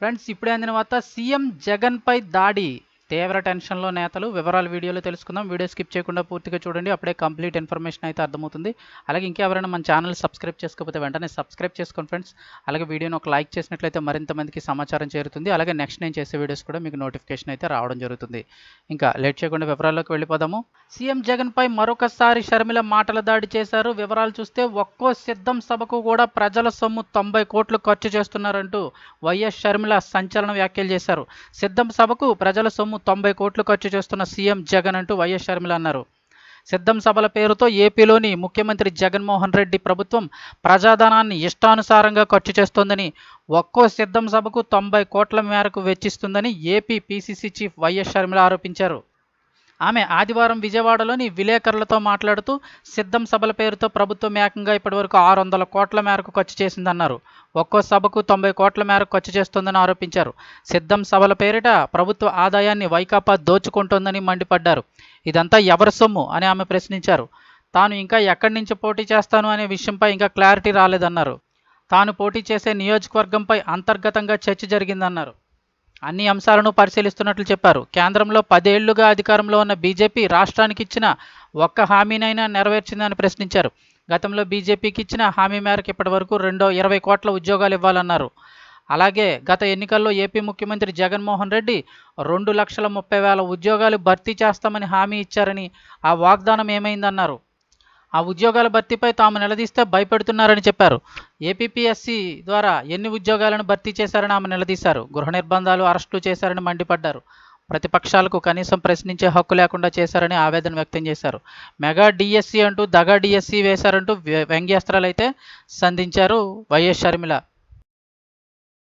Friends ఇప్పుడే అందిన వార్త సీఎం జగన్పై దాడి. తీవ్ర టెన్షన్లో నేతలు వివరాలు వీడియోలో తెలుసుకుందాం. వీడియో స్కిప్ చేయకుండా పూర్తిగా చూడండి. అప్పుడే కంప్లీట్ ఇన్ఫర్మేషన్ అయితే అర్థమవుతుంది. అలాగే ఇంకెవరైనా మన ఛానల్ సబ్స్క్రైబ్ చేసుకోకపోతే వెంటనే సబ్స్క్రైబ్ చేసుకోండి ఫ్రెండ్స్. అలాగే వీడియోని ఒక లైక్ చేసినట్లయితే మరింత మందికి సమాచారం చేరుతుంది. అలాగే నెక్స్ట్ నేను చేసే వీడియోస్ కూడా మీకు నోటిఫికేషన్ అయితే రావడం జరుగుతుంది. ఇంకా లేట్ చేయకుండా వివరాల్లోకి వెళ్ళిపోదాము. సీఎం జగన్పై మరొకసారి షర్మిల మాటల దాడి చేశారు. వివరాలు చూస్తే ఒక్కో సిద్ధం సభకు కూడా ప్రజల సొమ్ము తొంభై కోట్లు ఖర్చు చేస్తున్నారంటూ వైఎస్ షర్మిల సంచలన వ్యాఖ్యలు చేశారు. సిద్ధం సభకు ప్రజల సొమ్ము తొంభై కోట్లు ఖర్చు చేస్తున్న సీఎం జగన్ అంటూ వైఎస్ షర్మిల అన్నారు. సిద్ధం సభల పేరుతో ఏపీలోని ముఖ్యమంత్రి జగన్మోహన్ రెడ్డి ప్రభుత్వం ప్రజాధనాన్ని ఇష్టానుసారంగా ఖర్చు చేస్తోందని ఒక్కో సిద్ధం సభకు తొంభై కోట్ల మేరకు వెచ్చిస్తుందని AP PCC chief YS Sharmila ఆరోపించారు. ఆమె ఆదివారం విజయవాడలోని విలేకరులతో మాట్లాడుతూ సిద్ధం సభల పేరుతో ప్రభుత్వం ఏకంగా ఇప్పటివరకు ఆరు వందల కోట్ల మేరకు ఖర్చు చేసిందన్నారు. ఒక్కో సభకు తొంభై కోట్ల మేరకు ఖర్చు చేస్తోందని ఆరోపించారు. సిద్ధం సభల పేరిట ప్రభుత్వ ఆదాయాన్ని వైకాపా దోచుకుంటోందని మండిపడ్డారు. ఇదంతా ఎవరి సొమ్ము అని ఆమె ప్రశ్నించారు. తాను ఇంకా ఎక్కడి నుంచి పోటీ చేస్తాను అనే విషయంపై ఇంకా క్లారిటీ రాలేదన్నారు. తాను పోటీ చేసే నియోజకవర్గంపై అంతర్గతంగా చర్చ జరిగిందన్నారు. అన్ని అంశాలను పరిశీలిస్తున్నట్లు చెప్పారు. కేంద్రంలో పదేళ్ళుగా అధికారంలో ఉన్న బీజేపీ రాష్ట్రానికి ఇచ్చిన ఒక్క హామీనైనా నెరవేర్చిందని ప్రశ్నించారు. గతంలో బీజేపీకి ఇచ్చిన హామీ మేరకు ఇప్పటివరకు రెండో ఇరవై కోట్ల ఉద్యోగాలు ఇవ్వాలన్నారు. అలాగే గత ఎన్నికల్లో ఏపీ ముఖ్యమంత్రి జగన్మోహన్ రెడ్డి రెండు లక్షల ముప్పై వేల ఉద్యోగాలు భర్తీ చేస్తామని హామీ ఇచ్చారని ఆ వాగ్దానం ఏమైందన్నారు. ఆ ఉద్యోగాల భర్తీపై తాము నిలదీస్తే భయపెడుతున్నారని చెప్పారు. ఏపీపీఎస్సీ ద్వారా ఎన్ని ఉద్యోగాలను భర్తీ చేశారని ఆమె నిలదీశారు. గృహ నిర్బంధాలు అరెస్టులు చేశారని మండిపడ్డారు. ప్రతిపక్షాలకు కనీసం ప్రశ్నించే హక్కు లేకుండా చేశారని ఆవేదన వ్యక్తం చేశారు. మెగా డిఎస్సి అంటూ దగా డిఎస్సి వేశారంటూ వ్య- వ్యంగ్యాస్త్రాలు అయితే సంధించారు వైఎస్ షర్మిల.